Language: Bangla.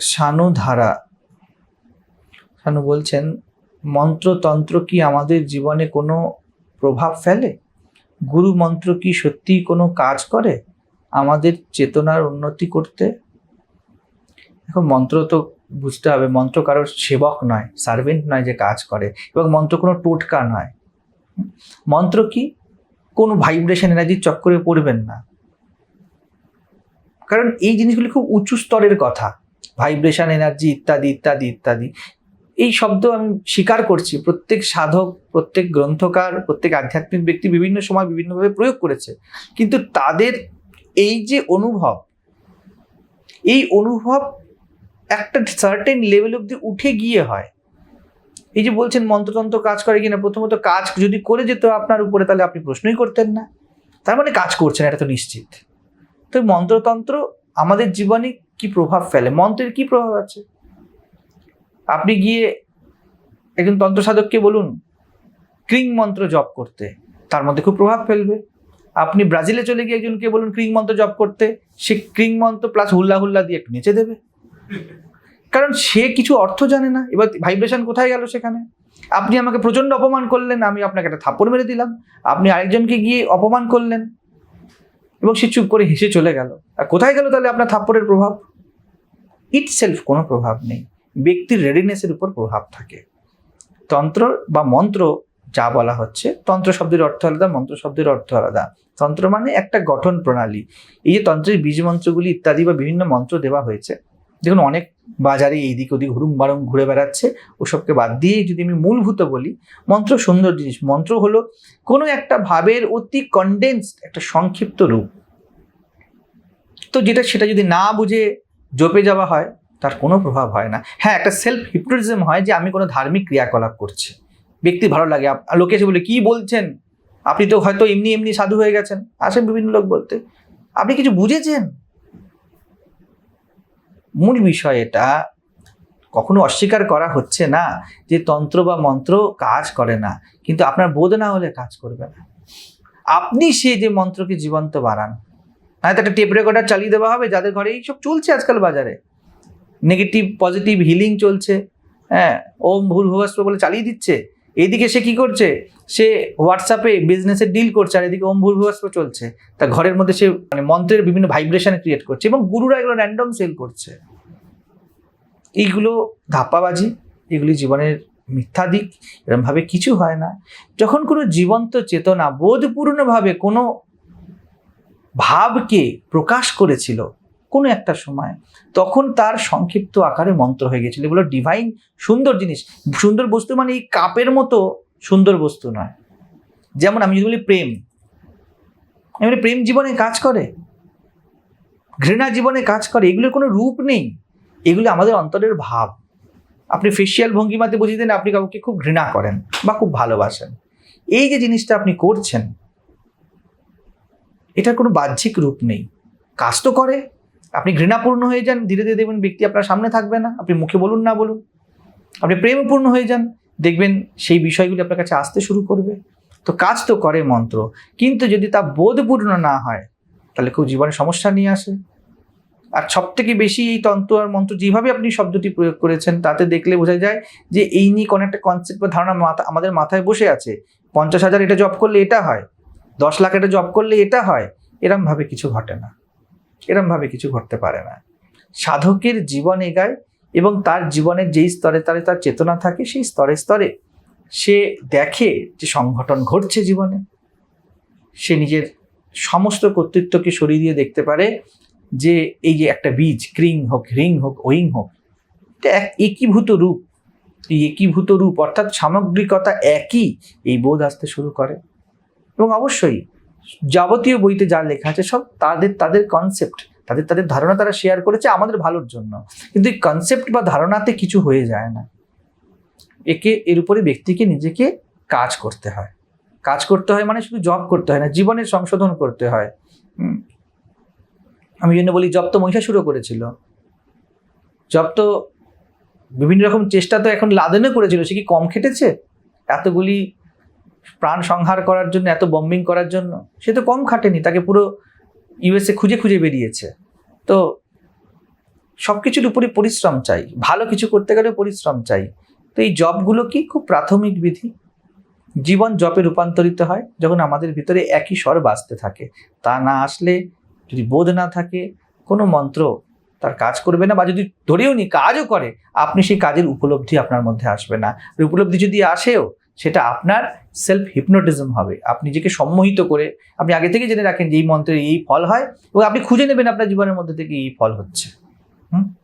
শানু ধারা শানু বলছেন, মন্ত্রতন্ত্র কি আমাদের জীবনে কোনো প্রভাব ফেলে? গুরু মন্ত্র কি সত্যি কোনো কাজ করে আমাদের চেতনার উন্নতি করতে? এখন মন্ত্র তো বুঝতে হবে, মন্ত্র কারোর সেবক নয়, সার্ভেন্ট নয় যে কাজ করে, এবং মন্ত্র কোনো টোটকা নয়। মন্ত্র কি কোনো ভাইব্রেশন এনার্জির চক্করে পড়বেন না। কারণ এই জিনিসগুলি খুব উঁচু স্তরের কথা। ভাইব্রেশন এনার্জি ইত্যাদি ইত্যাদি ইত্যাদি। এই শব্দ আমি স্বীকার করছি। প্রত্যেক সাধক, প্রত্যেক গ্রন্থকার, প্রত্যেক আধ্যাত্মিক ব্যক্তি বিভিন্ন সময় বিভিন্নভাবে প্রয়োগ করেছে। কিন্তু তাদের এই যে অনুভব, এই অনুভব একটা সার্টেন লেভেল অব্দি উঠে গিয়ে হয়। এই যে বলছেন মন্ত্রতন্ত্র কাজ করে কিনা, প্রথমত কাজ যদি করে যেত আপনার উপরে, তাহলে আপনি প্রশ্নই করতেন না। তার মানে কাজ করছেন, এটা তো নিশ্চিত। তো মন্ত্রতন্ত্র আমাদের জীবনে কি প্রভাব ফেলে? মন্ত্রের কি প্রভাব আছে? আপনি গিয়ে একজন তন্ত্র সাধককে বলুন, ক্রিং মন্ত্র জপ করতে, তার মধ্যে খুব প্রভাব ফেলবে। আপনি ব্রাজিলে চলে গিয়ে একজনকে বলুন, ক্রিং মন্ত্র জপ করতে, সে ক্রিং মন্ত্র প্লাস হুল্লা হুল্লা দিয়ে একটু নেচে দেবে। কারণ সে কিছু অর্থ জানে না। এবার ভাইব্রেশন কোথায় গেল সেখানে? আপনি আমাকে প্রচণ্ড অপমান করলেন, আমি আপনাকে একটা থাপ্পড় মেরে দিলাম। আপনি আরেকজনকে গিয়ে অপমান করলেন। এবং সে চুপ করে হেসে চলে গেল। আর কোথায় গেল তাহলে আপনার থাপ্পড়ের প্রভাব? ইট সেলফ কোনো প্রভাব নেই। ব্যক্তির রেডিনেসের উপর প্রভাব থাকে। তন্ত্র বা মন্ত্র যা বলা হচ্ছে, তন্ত্র শব্দের অর্থ আলাদা, মন্ত্র শব্দের অর্থ আলাদা। তন্ত্র মানে একটা গঠন প্রণালী। এই যে তন্ত্রের বীজ মন্ত্রগুলি ইত্যাদি বা বিভিন্ন মন্ত্র দেওয়া হয়েছে, দেখুন অনেক বাজারে এইদিক ওদিক হুড়ুম বারুম ঘুরে বেড়াচ্ছে, ওসবকে বাদ দিয়ে যদি আমি মূলভূত বলি, মন্ত্র সুন্দর জিনিস। মন্ত্র হলো কোনো একটা ভাবের অতি কন্ডেন্সড একটা সংক্ষিপ্ত রূপ। তো যেটা, সেটা যদি না বুঝে জপে যাওয়া হয়, তার কোনো প্রভাব হয় না। হ্যাঁ একটা সেলফ হিপনোটিজম হয় যে আমি কোনো ধার্মিক ক্রিয়াকলাপ করছি। ব্যক্তি ভালো লাগে লোকে এসে বলে, কি বলছেন? আপনি তো হয়তো এমনি এমনি সাধু হয়ে গেছেন। আসেন বিভিন্ন লোক বলতে। আপনি কিছু বুঝেছেন? মূল বিষয় এটা, কখনো অস্বীকার করা হচ্ছে না যে তন্ত্র বা মন্ত্র কাজ করে না, কিন্তু আপনার বোধ না হলে কাজ করবে না। আপনি সে যে মন্ত্রকে জীবন্ত বাড়ান নয়তো একটা টেপ রেকর্ডার চালিয়ে দেওয়া হবে, যাদের ঘরে এইসব চলছে আজকাল বাজারে। নেগেটিভ পজিটিভ হিলিং চলছে হ্যাঁ ওম ভুল ভুবাস্প বলে চালিয়ে দিচ্ছে। এইদিকে সে কি করছে? সে হোয়াটসঅ্যাপে বিজনেসের ডিল করছে, আর এদিকে ওম ভুল ভুবাস্প চলছে। তা ঘরের মধ্যে সে মানে মন্ত্রের বিভিন্ন ভাইব্রেশন ক্রিয়েট করছে এবং গুরুরা এগুলো র্যান্ডম সেল করছে। এইগুলো ধাপ্পাবাজি, এগুলি জীবনের মিথ্যা দিক, এরমভাবে কিছু হয় না। যখন কোনো জীবন্ত চেতনা বোধপূর্ণভাবে কোনো ভাবকে প্রকাশ করেছিল কোনো একটা সময়। তখন তার সংক্ষিপ্ত আকারে মন্ত্র হয়ে গেছিল। এগুলো ডিভাইন সুন্দর জিনিস। সুন্দর বস্তু মানে এই কাপের মতো সুন্দর বস্তু নয়। যেমন আমি যদি বলি প্রেম। বলি প্রেম জীবনে কাজ করে। ঘৃণা জীবনে কাজ করে। এগুলোর কোনো রূপ নেই। এগুলো আমাদের অন্তরের ভাব। আপনি ফেসিয়াল ভঙ্গিমাতে বুঝিয়ে দেন আপনি কাউকে খুব ঘৃণা করেন বা খুব ভালোবাসেন, এই যে জিনিসটা আপনি করছেন এটার কোনো বাহ্যিক রূপ নেই। কাজ তো করে। আপনি ঘৃণাপূর্ণ হয়ে যান, ধীরে ধীরে দেখবেন ব্যক্তি আপনার সামনে থাকবে না। আপনি মুখে বলুন, না বলুন। আপনি প্রেমপূর্ণ হয়ে যান, দেখবেন সেই বিষয়গুলি আপনার কাছে আসতে শুরু করবে। তো কাজ তো করে মন্ত্র, কিন্তু যদি তা বোধপূর্ণ না হয়, তাহলে খুব জীবনে সমস্যা নিয়ে আসে। আর সব থেকে বেশি এই তন্ত্র আর মন্ত্র যেভাবে আপনি শব্দটি প্রয়োগ করেছেন, তাতে দেখলে বোঝা যায় যে এই নিয়ে কোনো একটা কনসেপ্ট বা ধারণা আমাদের মাথায় বসে আছে। পঞ্চাশ হাজার এটা জব করলে এটা হয়। দশ লাখ এটা জব করলে এটা হয়, এরমভাবে কিছু ঘটে না। এরমভাবে কিছু ঘটতে পারে না। সাধকের জীবন এগায় এবং তার জীবনের যেই স্তরে তারে তার চেতনা থাকে, সেই স্তরে স্তরে সে দেখে যে সংগঠন ঘটছে জীবনে। সে নিজের সমস্ত কর্তৃত্বকে সরিয়ে দিয়ে দেখতে পারে যে এই যে একটা বীজ, ক্রিং হোক, রিং হোক, ওয়িং হোক, এটা এক একীভূত রূপ। এই একীভূত রূপ অর্থাৎ সামগ্রিকতা একই এই বোধ আসতে শুরু করে। এবং অবশ্যই যাবতীয় বইতে যা লেখা আছে সব তাদের তাদের কনসেপ্ট তাদের তাদের ধারণা তারা শেয়ার করেছে আমাদের ভালোর জন্য। কিন্তু এই কনসেপ্ট বা ধারণাতে কিছু হয়ে যায় না। একে, এর উপরে ব্যক্তিকে নিজেকে কাজ করতে হয়। কাজ করতে হয় মানে শুধু জব করতে হয় না, জীবনের সংশোধন করতে হয়। আমি জন্য বলি, জব তো মহিষাসুরও করেছিল। জব তো বিভিন্ন রকম চেষ্টা তো এখন লাদেনও করেছিল। সে কি কম খেটেছে? এতগুলি প্রাণ সংহার করার জন্য, এত বম্বিং করার জন্য, সে তো কম খাটেনি, তাকে পুরো ইউএসএ খুঁজে খুঁজে বেরিয়েছে। তো সব কিছুর উপরে পরিশ্রম চাই, ভালো কিছু করতে গেলে পরিশ্রম চাই। তো এই জবগুলো কি? খুব প্রাথমিক বিধি। জীবন জপে রূপান্তরিত হয়, যখন আমাদের ভিতরে একই স্বর বাঁচতে থাকে। তা না আসলে যদি বোধ না থাকে, কোনো মন্ত্র তার কাজ করবে না, বা যদি ধরেও নি কাজও করে, আপনি সেই কাজের উপলব্ধি আপনার মধ্যে আসবে না। উপলব্ধি যদি আসেও সেটা আপনার সেলফ হিপনোটিজম হবে। আপনি নিজেকে সম্মোহিত করে, আপনি আগে থেকে জেনে রাখেন যে এই মন্ত্রের এই ফল হয় এবং আপনি খুঁজে নেবেন আপনার জীবনের মধ্যে থেকে এই ফল হচ্ছে। হুম?